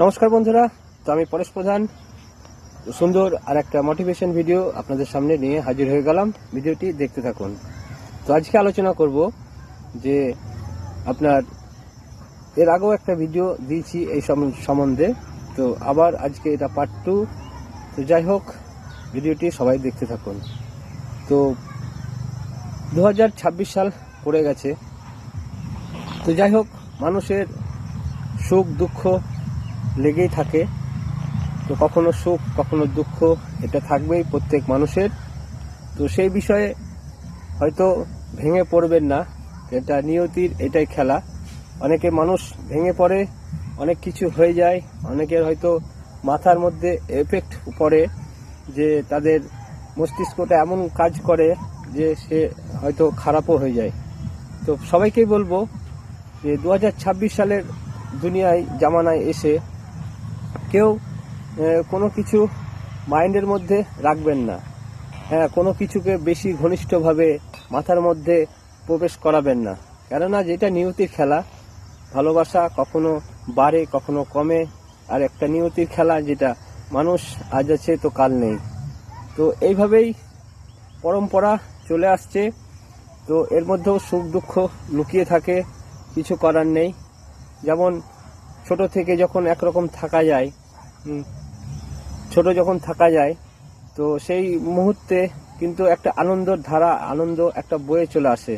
নমস্কার বন্ধুরা, তো আমি পরেশ প্রধান। সুন্দর আর একটা মোটিভেশন ভিডিও আপনাদের সামনে নিয়ে হাজির হয়ে গেলাম। ভিডিওটি দেখতে থাকুন। তো আজকে আলোচনা করব যে আপনার এর আগেও একটা ভিডিও দিয়েছি এই সম- সম্বন্ধে। তো আবার আজকে এটা পার্ট টু তো যাই হোক, ভিডিওটি সবাই দেখতে থাকুন। তো দু হাজার ছাব্বিশ সাল পড়ে গেছে। তো যাই হোক, মানুষের সুখ, দুঃখ লেগেই থাকে। তো কখনো সুখ, কখনো দুঃখ, এটা থাকবেই প্রত্যেক মানুষের। তো সেই বিষয়ে হয়তো ভেঙে পড়বেন না। এটা নিয়তির, এটাই খেলা। অনেকে মানুষ ভেঙে পড়ে, অনেক কিছু হয়ে যায়। অনেকের হয়তো মাথার মধ্যে এফেক্ট পড়ে যে তাদের মস্তিষ্কটা এমন কাজ করে যে সে হয়তো খারাপও হয়ে যায়। তো সবাইকেই বলব যে দু হাজার ছাব্বিশ সালের দুনিয়ায় জামানায় এসে কেউ কোনো কিছু মাইন্ডের মধ্যে রাখবেন না। হ্যাঁ কোনো কিছুকে বেশি ঘনিষ্ঠভাবে মাথার মধ্যে প্রবেশ করাবেন না। কেননা যেটা নিয়তির খেলা, ভালোবাসা কখনো বাড়ে, কখনো কমে, আর একটা নিয়তির খেলা যেটা মানুষ আজ আছে তো কাল নেই। তো এইভাবেই পরম্পরা চলে আসছে। তো এর মধ্যেও সুখ দুঃখ লুকিয়ে থাকে, কিছু করার নেই। যেমন ছোট থেকে যখন একরকম থাকা যায় ছোট যখন থাকা যায়, তো সেই মুহূর্তে কিন্তু একটা আনন্দর ধারা, আনন্দ একটা বয়ে চলে আসে।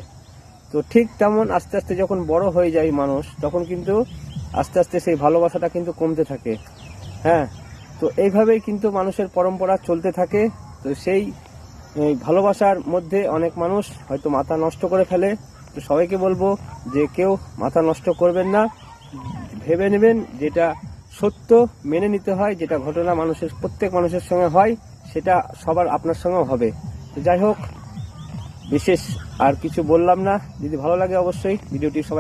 তো ঠিক তেমন আস্তে আস্তে যখন বড় হয়ে যায় মানুষ, তখন কিন্তু আস্তে আস্তে সেই ভালোবাসাটা কিন্তু কমতে থাকে। হ্যাঁ তো এইভাবেই কিন্তু মানুষের পরম্পরা চলতে থাকে। তো সেই ভালোবাসার মধ্যে অনেক মানুষ হয়তো মাথা নষ্ট করে ফেলে। তো সবাইকে বলব যে কেউ মাথা নষ্ট করবেন না। ভেবে নেবেন যেটা সত্য মেনে নিতে হয়, যেটা ঘটনা মানুষের, প্রত্যেক মানুষের সঙ্গে হয়, সেটা সবার আপনার সঙ্গেও হবে। যাই হোক, বিশেষ আর কিছু বললাম না। যদি ভালো লাগে অবশ্যই, ভিডিওটি সবাই